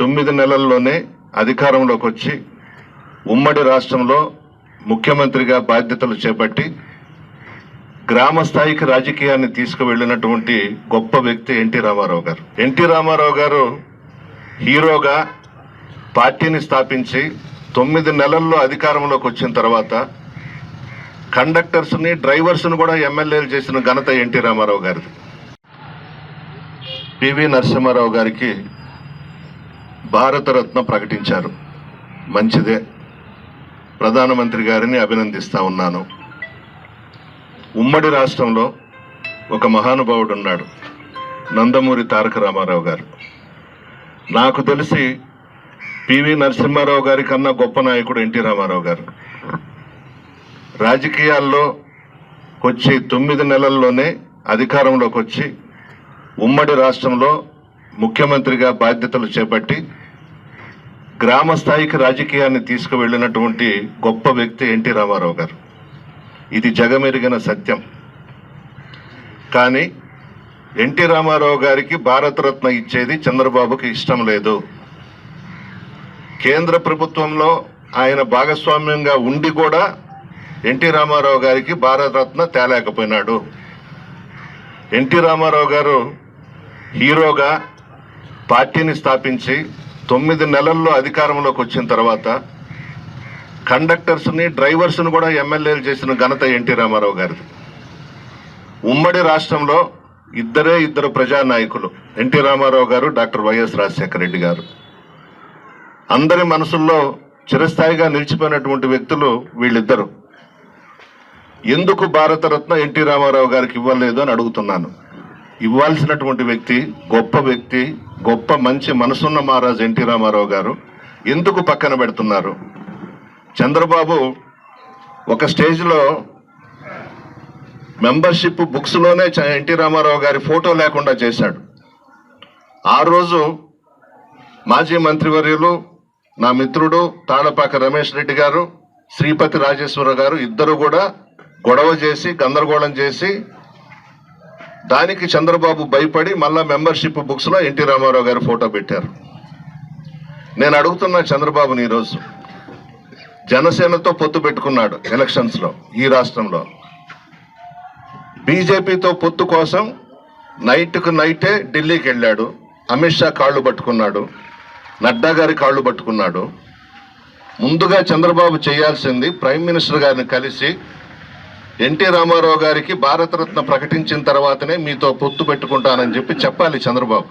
తొమ్మిది నెలల్లోనే అధికారంలోకి వచ్చి ఉమ్మడి రాష్ట్రంలో ముఖ్యమంత్రిగా బాధ్యతలు చేపట్టి గ్రామ స్థాయికి రాజకీయాన్ని తీసుకువెళ్ళినటువంటి గొప్ప వ్యక్తి ఎన్టీ రామారావు గారు. ఎన్టీ రామారావు గారు హీరోగా పార్టీని స్థాపించి తొమ్మిది నెలల్లో అధికారంలోకి వచ్చిన తర్వాత కండక్టర్స్ని డ్రైవర్స్ని కూడా ఎమ్మెల్యేలు చేసిన ఘనత ఎన్టీ రామారావు గారిది. పివి నరసింహారావు గారికి భారతరత్న ప్రకటించారు. మంచిదే. ప్రధానమంత్రి గారిని అభినందిస్తా ఉన్నాను. ఉమ్మడి రాష్ట్రంలో ఒక మహానుభావుడు ఉన్నాడు నందమూరి తారక రామారావు గారు. నాకు తెలిసి పివి నరసింహారావు గారి కన్నా గొప్ప నాయకుడు ఎన్టీ రామారావు గారు. రాజకీయాల్లో వచ్చి తొమ్మిది నెలల్లోనే అధికారంలోకి వచ్చి ఉమ్మడి రాష్ట్రంలో ముఖ్యమంత్రిగా బాధ్యతలు చేపట్టి గ్రామ స్థాయికి రాజకీయాన్ని తీసుకువెళ్ళినటువంటి గొప్ప వ్యక్తి ఎన్టీ రామారావు గారు. ఇది జగమెరిగిన సత్యం. కానీ ఎన్టీ రామారావు గారికి భారతరత్న ఇచ్చేది చంద్రబాబుకి ఇష్టం లేదు. కేంద్ర ప్రభుత్వంలో ఆయన భాగస్వామ్యంగా ఉండి కూడా ఎన్టీ రామారావు గారికి భారతరత్న తేలేకపోయినాడు. ఎన్టీ రామారావు గారు హీరోగా పార్టీని స్థాపించి తొమ్మిది నెలల్లో అధికారంలోకి వచ్చిన తర్వాత కండక్టర్స్ని డ్రైవర్స్ని కూడా ఎమ్మెల్యేలు చేసిన ఘనత ఎన్టీ రామారావు గారిది. ఉమ్మడి రాష్ట్రంలో ఇద్దరే ఇద్దరు ప్రజానాయకులు ఎన్టీ రామారావు గారు డాక్టర్ వైఎస్ రాజశేఖర రెడ్డి గారు. అందరి మనసుల్లో చిరస్థాయిగా నిలిచిపోయినటువంటి వ్యక్తులు వీళ్ళిద్దరు. ఎందుకు భారతరత్న ఎన్టీ రామారావు గారికి ఇవ్వలేదు అని అడుగుతున్నాను. ఇవ్వాల్సినటువంటి వ్యక్తి గొప్ప వ్యక్తి గొప్ప మంచి మనసున్న మహారాజ్ ఎన్టీ రామారావు గారు ఎందుకు పక్కన పెడుతున్నారు? చంద్రబాబు ఒక స్టేజ్లో మెంబర్షిప్ బుక్స్లోనే ఎన్టీ రామారావు గారి ఫోటో లేకుండా చేశాడు. ఆ రోజు మాజీ మంత్రివర్యులు నా మిత్రుడు తాళపాక రమేష్ రెడ్డి గారు శ్రీపతి రాజేశ్వర గారు ఇద్దరు కూడా గొడవ చేసి గందరగోళం చేసి దానికి చంద్రబాబు భయపడి మళ్ళా మెంబర్షిప్ బుక్స్లో ఎన్టీ రామారావు గారి ఫోటో పెట్టారు. నేను అడుగుతున్నా చంద్రబాబుని ఈరోజు జనసేనతో పొత్తు పెట్టుకున్నాడు ఎలక్షన్స్లో ఈ రాష్ట్రంలో. బీజేపీతో పొత్తు కోసం నైట్కు నైటే ఢిల్లీకి వెళ్ళాడు. అమిత్ షా కాళ్ళు పట్టుకున్నాడు. నడ్డా గారి కాళ్ళు పట్టుకున్నాడు. ముందుగా చంద్రబాబు చేయాల్సింది ప్రైమ్ మినిస్టర్ గారిని కలిసి ఎన్టీ రామారావు గారికి భారతరత్న ప్రకటించిన తర్వాతనే మీతో పొత్తు పెట్టుకుంటానని చెప్పి చెప్పాలి చంద్రబాబు.